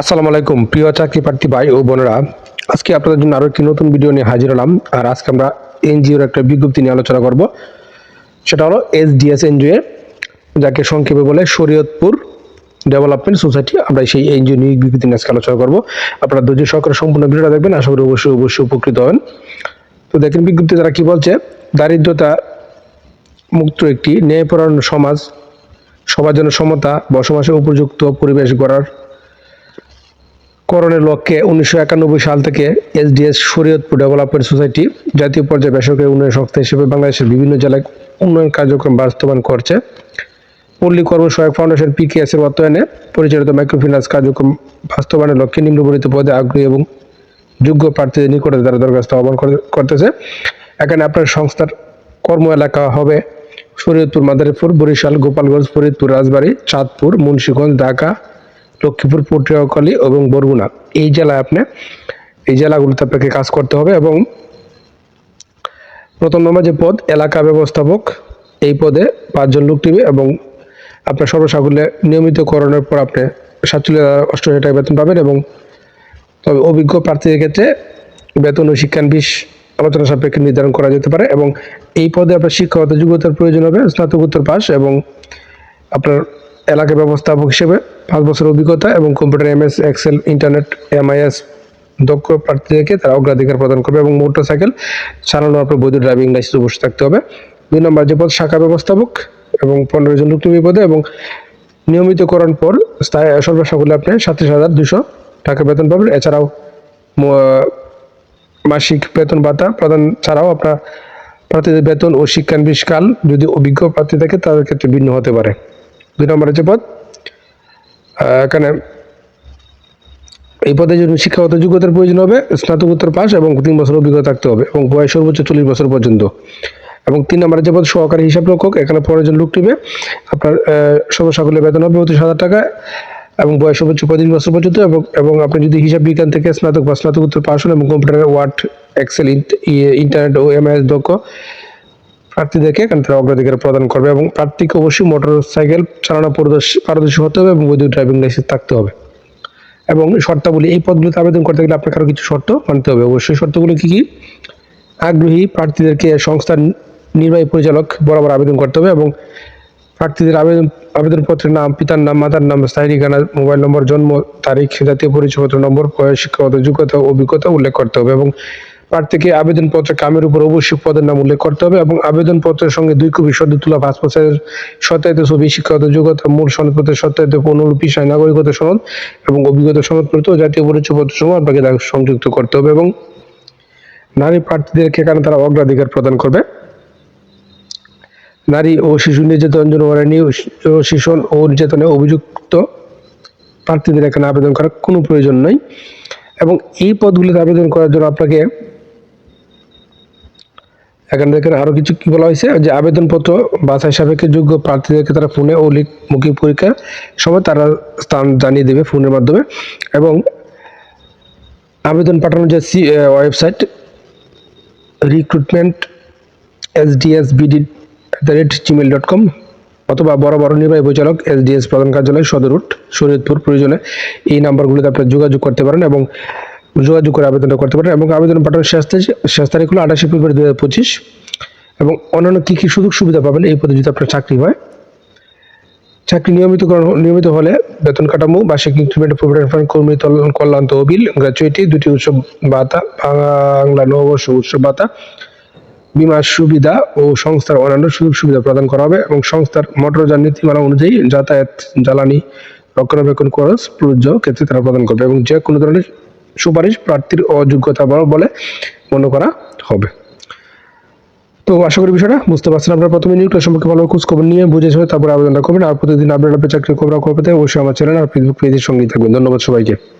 আসসালামু আলাইকুম, প্রিয় চাকরি প্রার্থী ভাই ও বোনেরা। আজকে আপনাদের জন্য আরও একটি নতুন ভিডিও নিয়ে হাজির হলাম। আর আজকে আমরা এনজিওর একটা বিজ্ঞপ্তি নিয়ে আলোচনা করব। সেটা হলো এস এসডিএস এনজিও যাকে সংক্ষেপে বলে শরীয়তপুর ডেভেলপমেন্ট সোসাইটি। আমরা সেই এনজিও নিয়ে বিজ্ঞপ্তি নিয়ে আজকে আলোচনা করব। আপনারা ধৈর্য সহকারে সম্পূর্ণ ভিডিওটা দেখবেন। আশা করি অবশ্যই অবশ্যই উপকৃত হবেন। তো দেখেন বিজ্ঞপ্তি তারা কি বলছে? দারিদ্রতা মুক্ত একটি ন্যায়পরায়ণ সমাজ, সবার জন্য সমতা, বসবাসের উপযুক্ত পরিবেশ গড়ার করণের লক্ষ্যে উনিশশো একানব্বই সাল থেকে এসডিএস শরীয়তপুর ডেভেলপমেন্ট সোসাইটি জাতীয় পর্যায়ে বেসরকারি উন্নয়ন সংস্থা হিসেবে বাংলাদেশের বিভিন্ন জেলায় উন্নয়ন কার্যক্রম বাস্তবায়ন করছে। পল্লী কর্মসহায়ক ফাউন্ডেশন পিকেএস এর অর্থায়নে পরিচালিত মাইক্রোফিন্যান্স কার্যক্রম বাস্তবায়নের লক্ষ্যে নিম্নবর্ণিত পদে আগ্রহী এবং যোগ্য প্রার্থীদের নিকটে তারা দরখাস্ত আহ্বান করতেছে। এখানে আপনার সংস্থার কর্ম এলাকা হবে শরীয়তপুর, মাদারীপুর, বরিশাল, গোপালগঞ্জ, ফরিদপুর, রাজবাড়ী, চাঁদপুর, মুন্সীগঞ্জ, ঢাকা লক্ষ্মীপুর, পটুয়াখালী এবং বরগুনা। এই জেলায় আপনি, এই জেলাগুলোতে আপনাকে কাজ করতে হবে এবং প্রথম নম্বর যে পদ, এলাকা ব্যবস্থাপক, এই পদে পাঁচজন লোক নিবে এবং আপনার সর্বসাকুল্যে নিয়মিতকরণের পর আপনি সাতচল্লিশ হাজার অষ্টআশি টাকা বেতন পাবেন এবং তবে অভিজ্ঞ প্রার্থীদের ক্ষেত্রে বেতন ও শিক্ষান বিষ আলোচনা সাপেক্ষে নির্ধারণ করা যেতে পারে এবং এই পদে আপনার শিক্ষাগত যোগ্যতার প্রয়োজন হবে, স্নাতকোত্তর পাস এবং আপনার এলাকা ব্যবস্থাপক হিসেবে পাঁচ বছর অভিজ্ঞতা এবং computer MS, Excel, internet, MIS দক্ষ প্রার্থীদেরকে তারা অগ্রাধিকার প্রদান করবে এবং মোটর সাইকেল চালানোর পর বৈধ ড্রাইভিং লাইসেন্স অবশ্যই থাকতে হবে। দুই নম্বর, যে পদ শাখা ব্যবস্থাপক এবং পনেরো জন লোক নিবে পদে এবং নিয়মিতকরণ পর স্থায়ী সর্বসাকুল্যে আপনি সাতত্রিশ হাজার দুশো টাকা বেতন পাবেন। এছাড়াও মাসিক বেতন ভাতা প্রদান ছাড়াও আপনার প্রার্থীদের বেতন ও শিক্ষানবিশ কাল যদি অভিজ্ঞ প্রার্থী থাকে, তাদের ক্ষেত্রে ভিন্ন হতে পারে। দুই নম্বরের যে পদ এখানে এই পদে জন্য শিক্ষাগত যোগ্যতার প্রয়োজন হবে, স্নাতকোত্তর পাস এবং তিন বছর অভিজ্ঞতা থাকতে হবে এবং বয়স সর্বোচ্চ চল্লিশ বছর পর্যন্ত। এবং তিন নম্বরের যে পদ সহকারী হিসাব রক্ষক, এখানে পনেরো জন লোক নিবে। আপনার সর্বসাকুল্যে বেতন হবে পঁচিশ হাজার টাকা এবং বয়স সর্বোচ্চ পঁয়ত্রিশ বছর পর্যন্ত এবং এবং আপনি যদি হিসাব বিজ্ঞান থেকে স্নাতক বা স্নাতকোত্তর পাস হন এবং কম্পিউটার ওয়ার্ড, এক্সেল ইন্টারনেট ও এমআইএস দক্ষ প্রার্থীদেরকে তারা অগ্রাধিকার প্রদান করবে এবং প্রার্থীকে অবশ্যই মোটর সাইকেল চালানো পারদর্শী হতে হবে এবং বৈধ ড্রাইভিং লাইসেন্স থাকতে হবে। এবং শর্তাবলী, এই পদগুলোতে আবেদন করতে গেলে আপনাকে আরও কিছু শর্ত মানতে হবে। অবশ্যই শর্তগুলো কী কী? আগ্রহী প্রার্থীদেরকে সংস্থার নির্বাহী পরিচালক বরাবর আবেদন করতে হবে এবং প্রার্থীদের আবেদন, আবেদনপত্রের নাম, পিতার নাম, মাতার নাম, স্থায়ী ঠিকানা, মোবাইল নম্বর, জন্ম তারিখ, জাতীয় পরিচয়পত্র, নম্বর, বয়স, শিক্ষাগত যোগ্যতা, অভিজ্ঞতা উল্লেখ করতে হবে এবং প্রার্থীকে আবেদনপত্রে কামের উপর অবশ্যই পদের নাম উল্লেখ করতে হবে এবং আবেদনপত্রের সঙ্গে দুই কপি সদ্য তোলা পাসপোর্ট সত্যায়িত ছবি, শিক্ষাগত যোগ্যতা, মূল সনদপত্রের সত্যায়িত অনুলিপি সাই নাগরিকতা সনদ এবং অভিজ্ঞতা সনদপত্র ও জাতীয় পরিচয়পত্র সময় আপনাকে সংযুক্ত করতে হবে এবং নারী প্রার্থীদেরকে এখানে তারা অগ্রাধিকার প্রদান করবে। নারী ও শিশু নির্যাতন ও শিশু ও নির্যাতনে অভিযুক্ত প্রার্থীদের এখানে আবেদন করার কোনো প্রয়োজন নেই এবং এই পদগুলিতে আবেদন করার জন্য আপনাকে এখানে দেখেন আরও কিছু কি বলা হয়েছে? যে আবেদনপত্র বাছাই সাপেক্ষে যোগ্য প্রার্থীদেরকে তারা ফোনে ও মুখী পরীক্ষার সময় তারা স্থান জানিয়ে দেবে ফোনের মাধ্যমে। এবং আবেদন পাঠানোর যে C website recruitment SDS BD at the rate Gmail dot com অথবা বড় বড় নির্বাহী পরিচালক এসডিএস প্রধান কার্যালয় সদর শরীয়তপুর প্রয়োজনে এই নাম্বারগুলোতে আপনারা যোগাযোগ করতে পারেন। এবং যোগাযোগ করে আবেদনটা করতে পারেন এবং আবেদন পাঠানোর শেষ তারিখ শেষ তারিখ হলো আঠাশে ফেব্রুয়ারি দু হাজার পঁচিশ এবং অন্যান্য কী কী সুযোগ সুবিধা পাবেন এই পদে যদি আপনার চাকরি হয়। চাকরি নিয়মিত নিয়মিত হলে বেতন কাঠামো, বার্ষিক ইনক্রিমেন্ট প্রভিডেন্ট ফান্ড কর্মী কল্যাণ তহবিল গ্র্যাচুইটি দুটি উৎসব ভাতা, বাংলা নববর্ষ উৎসব ভাতা, বিমা সুবিধা ও সংস্থার অন্যান্য সুযোগ সুবিধা প্রদান করা হবে এবং সংস্থার মোটরযান নীতিমালা অনুযায়ী যাতায়াত জ্বালানি, রক্ষণাবেক্ষণ খরচ, প্রযোজ্য ক্ষেত্রে তারা প্রদান করবে এবং যে কোনো ধরনের সুপারিশ প্রার্থীর অযোগ্যতা বলে- মনে করা হবে। তো আশা করি বিষয়টা বুঝতে পারছেন আপনারা। প্রথমে নিউক্লিয়ার সম্পর্কে ভালো খোঁজ খবর নিয়ে বুঝে শুনে তারপরে আবেদনটা করবেন। আর প্রতিদিন আপডেট আপনি চাকরি খবর খবর পেতে অবশ্যই আমার চ্যানেল আর ফেসবুক পেজের সঙ্গেই থাকবেন। ধন্যবাদ সবাইকে।